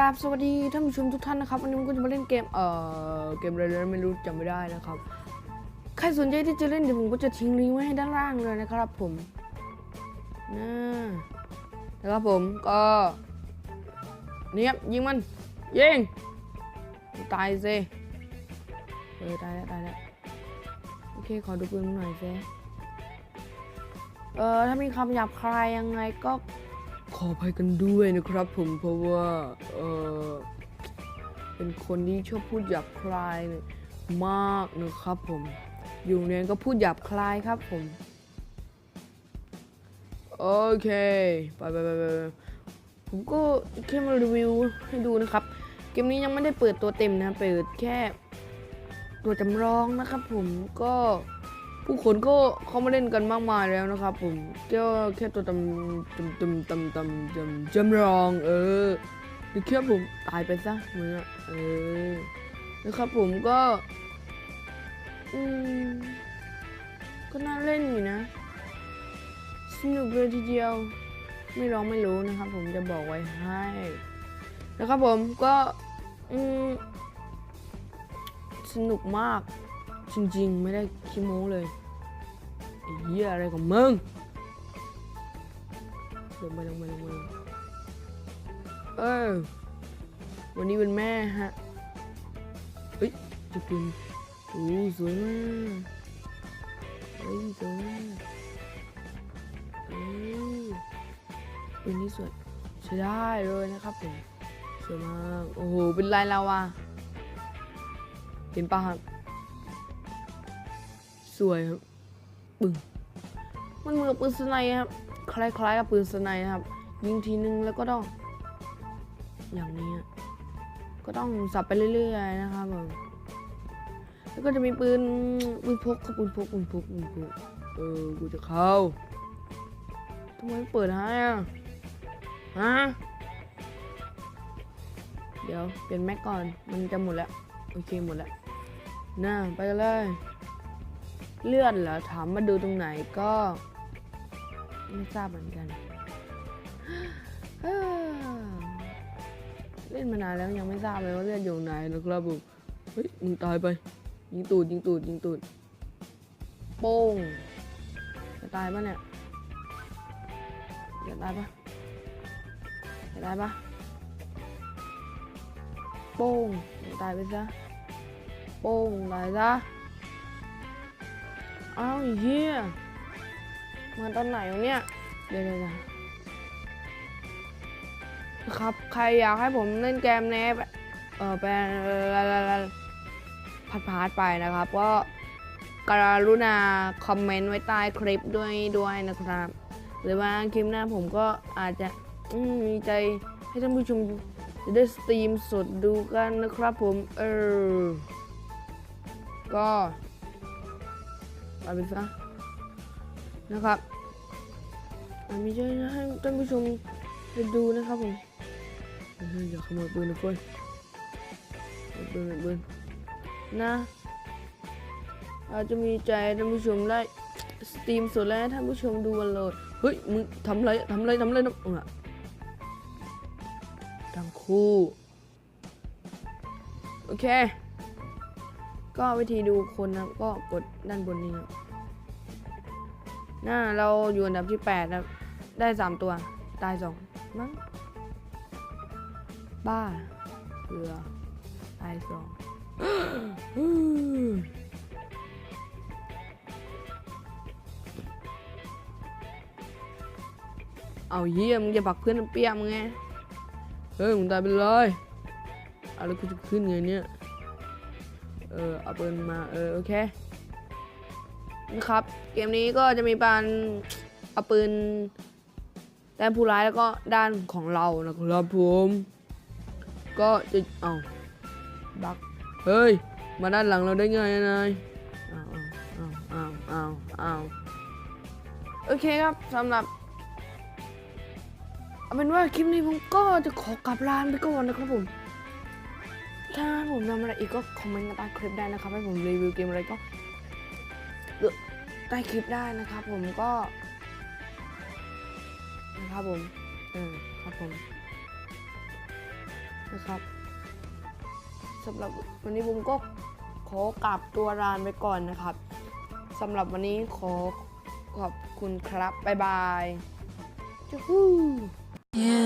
ราบสวัสดีท่านผู้ชมทุกท่านนะครับวันนี้ผมก็จะมาเล่นเกมเอ่อเกมอะไรนไม่รู้จำไม่ได้นะครับ ใครสนใจที่จะเล่นเดี๋ยวผมก็จะทิ้งลิงก์ไว้ให้ด้านล่างเลยนะครับผมนะนะครับผมก็เนี่ยครับยิงมันยิงตายสิเออตายแล้วตายแล้วโอเคขอดูปืนมันหน่อยสิเออถ้ามีคำหยาบคายยังไงก็ ขออภัยกันด้วยนะครับผมเพราะว่า เออเป็นคนที่ชอบพูดหยาบคลายมากนะครับผม อยู่เรียนก็พูดหยาบคลายครับผม โอเค ไปไปไปไปผมก็แค่มารีวิวให้ดูนะครับ เกมนี้ยังไม่ได้เปิดตัวเต็มนะ เปิดแค่ตัวจำลองนะครับผมก็ ผู้คนก็เข้ามาเล่นกันมากมายแล้วนะครับ ผมก็แค่ตัวจำจำจำจำจำจำจำลอง เออนี่แค่ผมตายไปซะมึงอะเออนะครับผมก็อืมก็น่าเล่นอยู่นะ สนุกเลยทีเดียว ไม่ร้องไม่รู้นะครับ ผมจะบอกไว้ให้นะครับผมก็อืมสนุกมาก จริงๆ ไม่ได้คิโม้เลยไอ้เหี้ยอะไรของมึงลงไปลงไปลงไปเออ วันนี้เป็นแม่ฮะเฮ้ยจะเป็นโอ้สวยมากเฮ้ยสวยมากเอ้ยเป็นที่สวยใช้ได้เลยนะครับผมสวยมาก โอ้โห เป็นลายลาวาเห็นปะครับ สวยครับปึ้งมันเหมือนปืนสไนครับ คล้ายๆกับปืนสไนครับ ยิงทีนึงแล้วก็ต้อง อย่างนี้ก็ต้องสับไปเรื่อยๆนะครับผมแล้วก็จะมีปืนปืนพกครับปืนพกปืนพกปืนพกเออกูจะเข้าทำไมเปิดให้อะฮะเดี๋ยวเปลี่ยนแม็กก่อนมันจะหมดแล้ว โอเคหมดแล้วน่าไปเลย เลื่อนเหรอถามมาดูตรงไหนก็ ไม่ทราบเหมือนกัน เล่นมานานแล้วยังไม่ทราบเลยว่าเลื่อนอยู่ไหนนะครับผมเฮ้ยมึงตายไป ยิงตูดยิงตูดยิงตูดโป้งจะตายปะเนี่ยจะตายปะจะตายปะโป้งตายไปซะโป้งตายซะ อ้าวเฮียมาตอนไหนวะเนี่ย เดี๋ยวเดี๋ยวครับ ใครอยากให้ผมเล่นเกมนี้แบบเออเป็นพัดพาดไปนะครับ ก็กรุณาคอมเมนต์ไว้ใต้คลิปด้วยด้วยนะครับ หรือว่าคลิปหน้าผมก็อาจจะมมีใจให้ท่านผู้ชมจะได้สตรีมสดดูกันนะครับผม เออ ก็ เอาไปซะนะครับอันนี้จะให้ท่านผู้ชมได้ดูนะครับผมเฮ้ยอย่าขโมยปืนนะเพื่อนเอาปืนเอาปืนนะอาจจะมีใจท่านผู้ชมได้สตรีมสดแล้วท่านผู้ชมดูกันเลยเฮ้ยมึงทำไรทำไรทำไรนะเออทั้งคู่ โอเค ก็วิธีดูคนนะก็กดด้านบนนี้ครับน่าเราอยู่อันดับที่8นะได้ 3 ตัว ตาย 2 มั้ง บ้าเกลือตายสองเอาเยี่ยมจะผลักเพื่อนเปียมไง เฮ้ยมึงตายไปเลยอาแล้วกูจะขึ้นไงเนี่ย เออเอาปืนมาเออโอเคนะครับ เกมนี้ก็จะมีปานเอาปืนด้านผู้ร้ายแล้วก็ด้านของเรานะครับผมก็จะเอาบักเฮ้ย มาด้านหลังเราได้ไงนายอ้าวอ้าวอ้าวอ้าวโอเคครับสำหรับเอาเป็นว่าคลิปนี้ผมก็จะขอกลับลานไปก่อนนะครับผม ถ้าผมทำอะไรอีกก็คอมเมนต์ใต้คลิปได้นะครับให้ผมรีวิวเกมอะไรก็ใต้คลิปได้นะครับ ผมก็นะครับผมเออครับผมนะครับสำหรับวันนี้ผมก็ขอกลับตัวรานไปก่อนนะครับสำหรับวันนี้ขอขอบคุณครับ บ๊ายบายจูฮู you.